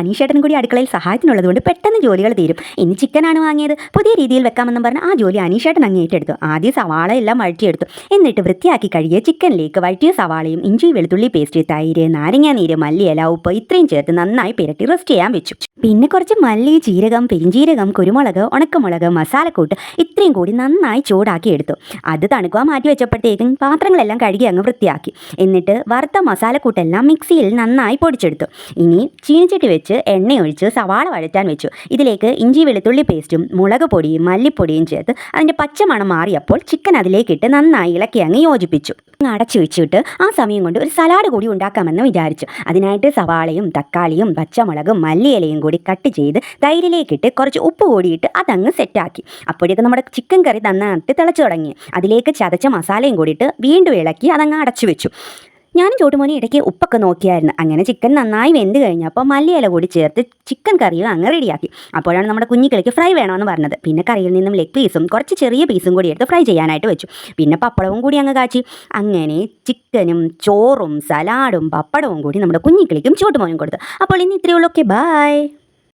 അനീഷേട്ടനും കൂടി അടുക്കളയിൽ സഹായത്തിനുള്ളത് കൊണ്ട് പെട്ടെന്ന് ജോലികൾ തീരും. ഇനി ചിക്കനാണ് വാങ്ങിയത്. പുതിയ രീതിയിൽ വെക്കാമെന്നും പറഞ്ഞ് ആ ജോലി അനീഷേട്ടൻ അങ്ങ് ഏറ്റെടുത്തു. ആദ്യം സവാള എല്ലാം വഴറ്റിയെടുത്തു. എന്നിട്ട് വൃത്തിയാക്കി കഴുകിയ ചിക്കനിലേക്ക് വഴറ്റിയ സവാളയും ഇഞ്ചി വെളുത്തുള്ളി പേസ്റ്റ് തൈര് നാരങ്ങാനീര് മല്ലിയില ഉപ്പ് ഇത്രയും ചേർത്ത് നന്നായി പുരട്ടി റെസ്റ്റ് ചെയ്യാൻ വെച്ചു. പിന്നെ കുറച്ച് മല്ലി ജീരകം പെരിഞ്ചീരകം കുരുമുളക് ഉണക്കമുളക് മസാലക്കൂട്ട് ഇത്രയും കൂടി നന്നായി ചൂടാക്കി എടുത്തു. അത് തണുക്കുവാൻ മാറ്റി വെച്ചപ്പോഴത്തേക്കും പാത്രങ്ങളെല്ലാം കഴുകി അങ്ങ് വൃത്തിയാക്കി. എന്നിട്ട് വറുത്ത മസാലക്കൂട്ടെല്ലാം മിക്സിയിൽ നന്നായി പൊടിച്ചെടുത്തു. ഇനി ചീനിച്ചട്ടി വെച്ച് എണ്ണയൊഴിച്ച് സവാള വഴറ്റാൻ വെച്ചു. ഇതിലേക്ക് ഇഞ്ചി വെളുത്തുള്ളി പേസ്റ്റും മുളക് പൊടിയും മല്ലിപ്പൊടിയും ചേർത്ത് അതിന്റെ പച്ചമണം മാറിയപ്പോൾ ചിക്കൻ അതിലേക്കിട്ട് നന്നായി ഇളക്കി അങ്ങ് യോജിപ്പിച്ചു. അടച്ചു വെച്ചിട്ട് ആ സമയം കൊണ്ട് ഒരു സലാഡ് കൂടി ഉണ്ടാക്കാമെന്ന് വിചാരിച്ചു. അതിനായിട്ട് സവാളയും തക്കാളിയും പച്ചമുളകും മല്ലിയിലയും കൂടി കട്ട് ചെയ്ത് തൈരിലേക്കിട്ട് കുറച്ച് ഉപ്പ് കൂടിയിട്ട് അതങ്ങ് സെറ്റാക്കി അപ്പോഴേക്കും നമ്മുടെ ചിക്കൻ കറി നന്നായിട്ട് തിളച്ചു തുടങ്ങി. അതിലേക്ക് ചതച്ച മസാലയും കൂടിയിട്ട് വീണ്ടും ഇളക്കി അതങ്ങ് അടച്ചു വെച്ചു. ഞാനും ചോട്ടുമോനെ ഇടയ്ക്ക് ഉപ്പൊക്കെ നോക്കിയായിരുന്നു. അങ്ങനെ ചിക്കൻ നന്നായി വെന്ത് കഴിഞ്ഞപ്പോൾ മല്ലിയില കൂടി ചേർത്ത് ചിക്കൻ കറിയും അങ്ങ് റെഡിയാക്കി അപ്പോഴാണ് നമ്മുടെ കുഞ്ഞിക്കളിക്ക് ഫ്രൈ വേണമെന്ന് പറഞ്ഞത്. പിന്നെ കറിയിൽ നിന്നും ലെഗ് പീസും കുറച്ച് ചെറിയ പീസും കൂടി എടുത്ത് ഫ്രൈ ചെയ്യാനായിട്ട് വെച്ചു. പിന്നെ പപ്പടവും കൂടി അങ്ങ് കാച്ചി. അങ്ങനെ ചിക്കനും ചോറും സലാഡും പപ്പടവും കൂടി നമ്മുടെ കുഞ്ഞിക്കളിക്കും ചോട്ടുമോനും കൊടുത്തു. അപ്പോൾ ഇന്ന് ഇത്രയുള്ളൂ ഓക്കെ ബൈ